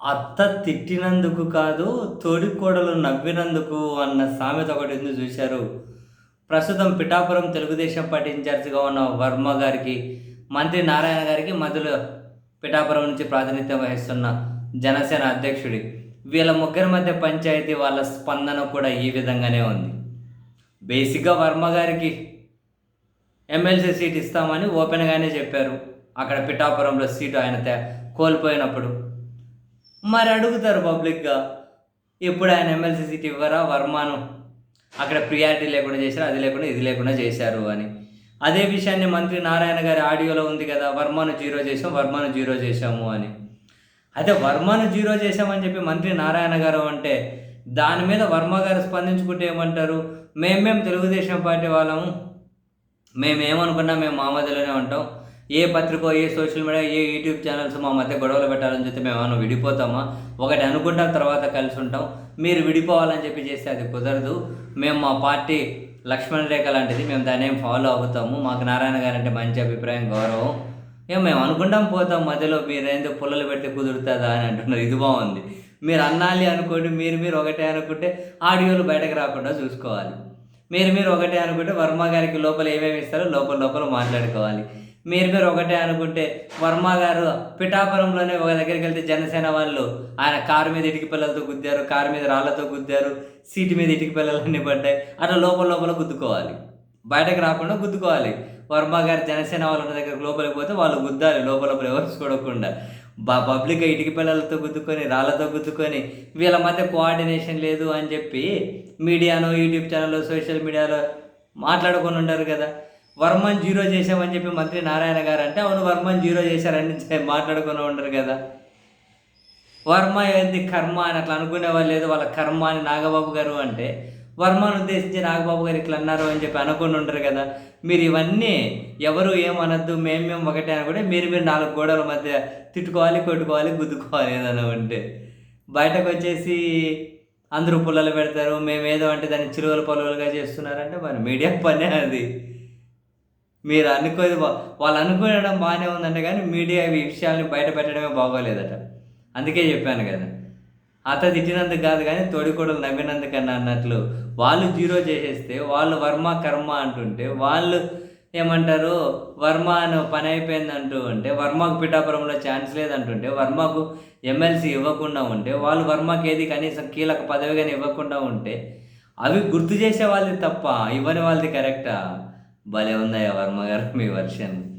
అత్త తిట్టినందుకు కాదు తోడికోడలు నవ్వినందుకు అన్న సామెత ఒకటి ఎందుకు చూశారు. ప్రస్తుతం పిఠాపురం తెలుగుదేశం పార్టీ ఇన్ఛార్జిగా ఉన్న వర్మ గారికి మంత్రి నారాయణ గారికి మధ్యలో పిఠాపురం నుంచి ప్రాతినిధ్యం వహిస్తున్న జనసేన అధ్యక్షుడి వీళ్ళ ముగ్గురి మధ్య పంచాయతీ వాళ్ళ స్పందన కూడా ఈ విధంగానే ఉంది. బేసిక్గా వర్మ గారికి ఎమ్మెల్సీ సీట్ ఇస్తామని ఓపెన్గానే చెప్పారు. అక్కడ పిఠాపురంలో సీటు ఆయన కోల్పోయినప్పుడు మరి అడుగుతారు పబ్లిక్గా ఎప్పుడు ఆయన ఎమ్మెల్సీ సీట్ ఇవ్వరా? వర్మను. అక్కడ ప్రియారిటీ లేకుండా చేశారు? అది లేకుండా ఇది లేకుండా చేశారు అని. అదే విషయాన్ని మంత్రి నారాయణ గారి ఆడియోలో ఉంది కదా వర్మను జీరో చేసాం వర్మను జీరో చేశాము అని. అయితే వర్మను జీరో చేశామని చెప్పి మంత్రి నారాయణ గారు అంటే దాని మీద వర్మ గారు స్పందించుకుంటే ఏమంటారు? మేమేం తెలుగుదేశం పార్టీ వాళ్ళము. మేమేమనుకున్నా మేము మా మధ్యలోనే ఉంటాం. ఏ పత్రికో ఏ సోషల్ మీడియా ఏ యూట్యూబ్ ఛానల్స్ మా మధ్య గొడవలు పెట్టాలని చెప్తే మేము ఏమైనా విడిపోతామా? ఒకటి అనుకుంటాం తర్వాత కలిసి ఉంటాం. మీరు విడిపోవాలని చెప్పి చేస్తే అది కుదరదు. మేము మా పార్టీ లక్ష్మణ్ రేఖ లాంటిది మేము దాన్ని ఏం ఫాలో అవుతాము. మాకు నారాయణ గారు అంటే మంచి అభిప్రాయం గౌరవం. ఏం మేము అనుకుంటాం పోతాం మధ్యలో మీరు ఏందో పుల్లలు పెడితే కుదురుతుందా అని అంటున్నారు. ఇది బాగుంది. మీరు అన్నాలి అనుకోండి మీరు మీరు ఒకటే అనుకుంటే ఆడియోలు బయటకు రాకుండా చూసుకోవాలి. మీరు మీరు ఒకటే అనుకుంటే వర్మ గారికి లోపల ఏమేమి ఇస్తారో లోపల లోపల మాట్లాడుకోవాలి. మీరు మీరు ఒకటే అనుకుంటే వర్మ గారు పిఠాపురంలోనే ఒక దగ్గరికి వెళ్తే జనసేన వాళ్ళు ఆయన కారు మీద ఇటుక పిల్లలతో గుద్దారు కారు మీద రాళ్ళతో గుద్దారు సీటు మీద ఇటుక పిల్లలన్నీ పడ్డాయి. అట్లా లోపల లోపల గుద్దుకోవాలి. బయటకు రాకుండా గుద్దుకోవాలి. వర్మ గారు జనసేన వాళ్ళ ఉన్న దగ్గర లోపలికి పోతే వాళ్ళు గుద్దాలి. లోపల లోపల ఎవరు చూడకుండా. బా పబ్లిక్గా ఇటుక పిల్లలతో గుద్దుకొని రాళ్ళతో గుద్దుకొని వీళ్ళ మధ్య కోఆర్డినేషన్ లేదు అని చెప్పి మీడియాలో యూట్యూబ్ ఛానల్లో సోషల్ మీడియాలో మాట్లాడుకొని ఉంటారు కదా. వర్మన్ జీరో చేసామని చెప్పి మంత్రి నారాయణ గారు అంటే అవును వర్మన్ జీరో చేశారని చె- మాట్లాడుకొని ఉండరు కదా. వర్మ ఏంది కర్మ అని అట్లా అనుకునే వాళ్ళు లేదు. వాళ్ళ కర్మ అని నాగబాబు గారు అంటే వర్మను ఉద్దేశించి నాగబాబు గారు ఇట్లా అన్నారు అని చెప్పి అనుకుని ఉంటారు కదా. మీరు ఇవన్నీ ఎవరు ఏమనద్దు మేము మేము ఒకటే అనుకుంటే మీరు మీరు నాలుగు గోడల మధ్య తిట్టుకోవాలి కొట్టుకోవాలి గుద్దుకోవాలి ఏదైనా ఉంటే బయటకు వచ్చేసి అందరూ పుల్లలు పెడతారు. మేము ఏదో అంటే దాన్ని చిలువలు పొలవలుగా చేస్తున్నారంటే మరి మీడియా పనే అది. మీరు అనుకోది బా- వాళ్ళు అనుకోవడం బాగానే ఉందంటే కానీ మీడియా ఈ విషయాల్ని బయట పెట్టడమే బాగోలేదట. అందుకే చెప్పాను కదా. అత తిట్టినందుకు కాదు కానీ తోడికోడలు నవ్వినందుకన్నా అన్నట్లు వాళ్ళు జీరో చేసేస్తే వాళ్ళు వర్మ కర్మ అంటుంటే వాళ్ళు ఏమంటారు వర్మ అని పని అయిపోయింది అంటూ ఉంటే వర్మకు పిఠాపురంలో ఛాన్స్ లేదంటుంటే వర్మకు ఎమ్మెల్సీ ఇవ్వకుండా ఉంటే వాళ్ళు వర్మకి ఏది కనీసం కీలక పదవి కానీ ఇవ్వకుండా ఉంటే అవి గుర్తు చేసే వాళ్ళది తప్ప ఇవ్వని వాళ్ళది కరెక్టా? భలే ఉందయ్యా వర్మ గారు మీ వర్షన్.